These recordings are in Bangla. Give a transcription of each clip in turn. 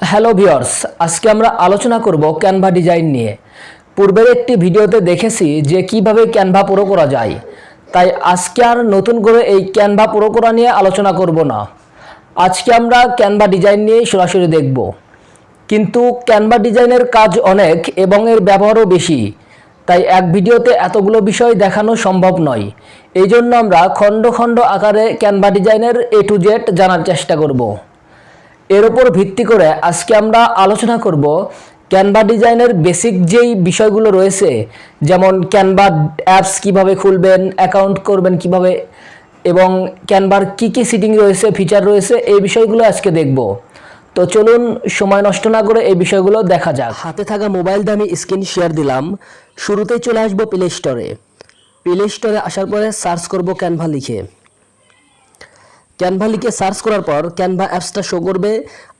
হ্যালো ভিওর্স আজকে আমরা আলোচনা করব ক্যানভা ডিজাইন নিয়ে। পূর্বের একটি ভিডিওতে দেখেছি যে কীভাবে ক্যানভা পুরো করা যায়। তাই আজকে আর নতুন করে এই ক্যানভা পুরো করা নিয়ে আলোচনা করব না। আজকে আমরা ক্যানভা ডিজাইন নিয়ে সরাসরি দেখব। কিন্তু ক্যানভা ডিজাইনের কাজ অনেক এবং এর ব্যবহারও বেশি। তাই এক ভিডিওতে এতগুলো বিষয় দেখানো সম্ভব নয়। এই জন্য আমরা খণ্ড খণ্ড আকারে ক্যানভা ডিজাইনের এ টু জেড জানার চেষ্টা করব। এর উপর ভিত্তি করে আজকে আমরা আলোচনা করব ক্যানভা ডিজাইনের বেসিক যেই বিষয়গুলো রয়েছে, যেমন ক্যানভা অ্যাপস কীভাবে খুলবেন অ্যাকাউন্ট করবেন কীভাবে, এবং ক্যানভার কি কি সিটিং রয়েছে ফিচার রয়েছে, এই বিষয়গুলো আজকে দেখব। তো চলুন, সময় নষ্ট না করে এই বিষয়গুলো দেখা যাক। হাতে থাকা মোবাইল দিয়ে আমি স্ক্রিন শেয়ার দিলাম। শুরুতেই চলে আসব প্লে স্টোরে প্লে স্টোরে আসার পরে সার্চ করব ক্যানভা লিখে। ক্যানভা লিখে সার্চ করার পর ক্যানভা অ্যাপসটা শো করবে।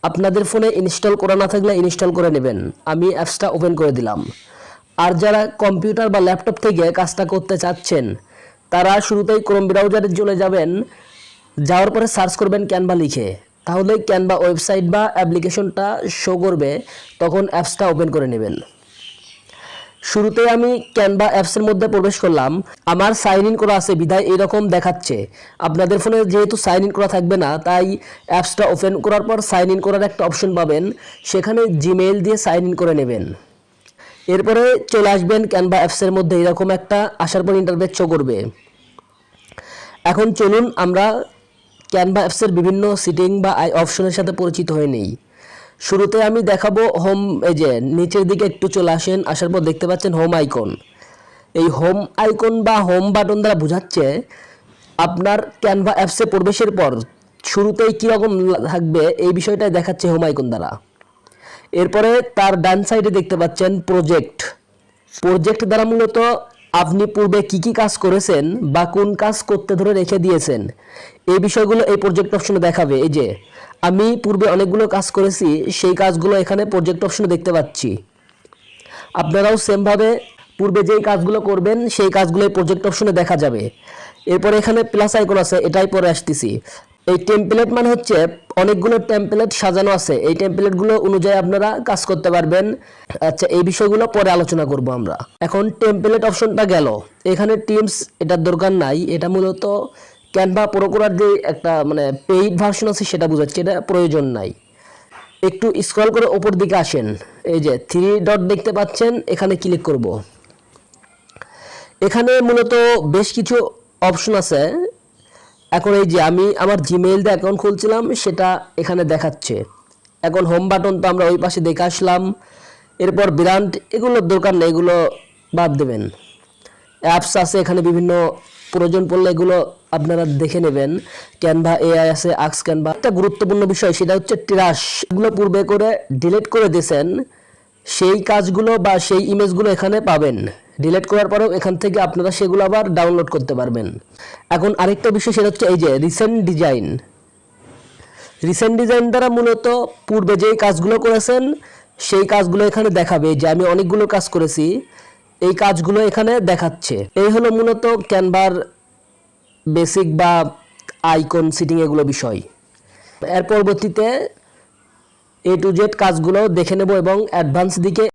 আপনাদের ফোনে ইনস্টল করা না থাকলে ইনস্টল করে নেবেন। আমি অ্যাপসটা ওপেন করে দিলাম। আর যারা কম্পিউটার বা ল্যাপটপ থেকে কাজটা করতে চাচ্ছেন, তারা শুরুতেই ক্রোম ব্রাউজারে চলে যাবেন। যাওয়ার পরে সার্চ করবেন ক্যানভা লিখে। তাহলে ক্যানভা ওয়েবসাইট বা অ্যাপ্লিকেশনটা শো করবে। তখন অ্যাপসটা ওপেন করে নেবেন। শুরুতে আমি ক্যানভা অ্যাপসের মধ্যে প্রবেশ করলাম। আমার সাইন ইন করা আছে বিধায় এরকম দেখাচ্ছে। আপনাদের ফোনে যেহেতু সাইন ইন করা থাকবে না, তাই অ্যাপসটা ওপেন করার পর সাইন ইন করার একটা অপশন পাবেন। সেখানে জিমেইল দিয়ে সাইন ইন করে নেবেন। এরপরে চলে আসবেন ক্যানভা অ্যাপসের মধ্যে, এরকম একটা আসার পর ইন্টারভেট শো করবে। এখন চলুন, আমরা ক্যানভা অ্যাপসের বিভিন্ন সিটিং বা আই অপশনের সাথে পরিচিত হয়ে নেই। শুরুতে আমি দেখাবো হোম এই যে নিচের দিকে একটু চলে আসেন, আসার পর দেখতে পাচ্ছেন হোম আইকন এই হোম আইকন বা হোম বাটন দ্বারা বোঝাচ্ছে আপনার ক্যানভা অ্যাপসে প্রবেশের পর শুরুতেই কীরকম থাকবে এই বিষয়টাই দেখাচ্ছে হোম আইকন দ্বারা। এরপরে তার ডান সাইডে দেখতে পাচ্ছেন প্রজেক্ট প্রজেক্ট দ্বারা মূলত আপনি পূর্বে কি কি কাজ করেছেন বা কোন কাজ করতে ধরে রেখে দিয়েছেন, এই বিষয়গুলো এই প্রজেক্ট অপশনে দেখাবে। এই যে আমি পূর্বে অনেকগুলো কাজ করেছি, সেই কাজগুলো এখানে প্রজেক্ট অপশনে দেখতে পাচ্ছি। আপনারাও সেমভাবে পূর্বে যেই কাজগুলো করবেন, সেই কাজগুলো এই প্রজেক্ট অপশনে দেখা যাবে। এরপরে এখানে প্লাস আইকন আছে, এটাই পরে আসতেছি। এই টেমপ্লেট মানে হচ্ছে অনেকগুলো টেমপ্লেট সাজানো আছে। এই টেমপ্লেটগুলো অনুযায়ী আপনারা কাজ করতে পারবেন। আচ্ছা এই বিষয়গুলো পরে আলোচনা করব আমরা। এখন টেমপ্লেট অপশনটা গেল। এখানে টিমস এটার দরকার নাই। এটা মূলত ক্যানভা প্রো করার যে একটা মানে পেইড ভার্সন আছে সেটা বোঝাচ্ছে, এটা প্রয়োজন নাই। একটু স্ক্রল করে ওপর দিকে আসেন, এই যে থ্রি ডট দেখতে পাচ্ছেন, এখানে ক্লিক করব। এখানে মূলত বেশ কিছু অপশন আছে। এখন এই যে আমি আমার জিমেইল দিয়ে অ্যাকাউন্ট খুলছিলাম, সেটা এখানে দেখাচ্ছে। এখন হোম বাটন তো আমরা ওই পাশে দেখে আসলাম। এরপর ব্র্যান্ড এগুলোর দরকার নেই, এগুলো বাদ দেবেন। অ্যাপস আছে এখানে বিভিন্ন, প্রয়োজন পড়লে এগুলো আপনারা দেখে নেবেন। ক্যানভা এআই আছে আক্স ক্যানভা একটা গুরুত্বপূর্ণ বিষয়, সেটা হচ্ছে ট্রাশ এগুলো পূর্বে করে ডিলিট করে দিয়েছেন। সেই কাজগুলো বা সেই ইমেজগুলো এখানে পাবেন। ডিলিট করার পরেও এখান থেকে আপনারা সেগুলো আবার ডাউনলোড করতে পারবেন। এখন আরেকটা বিষয়, সেটা হচ্ছে এই যে রিসেন্ট ডিজাইন রিসেন্ট ডিজাইন দ্বারা মূলত পূর্বে যেই কাজগুলো করেছেন, সেই কাজগুলো এখানে দেখাবে যে আমি অনেকগুলো কাজ করেছি, এই কাজগুলো এখানে দেখাচ্ছে। এই হলো মূলত ক্যানভার বেসিক বা আইকন সিটিং এগুলো বিষয়। এর পরবর্তীতে এ টু জেড কাজগুলো দেখে নেব এবং অ্যাডভান্স দিকে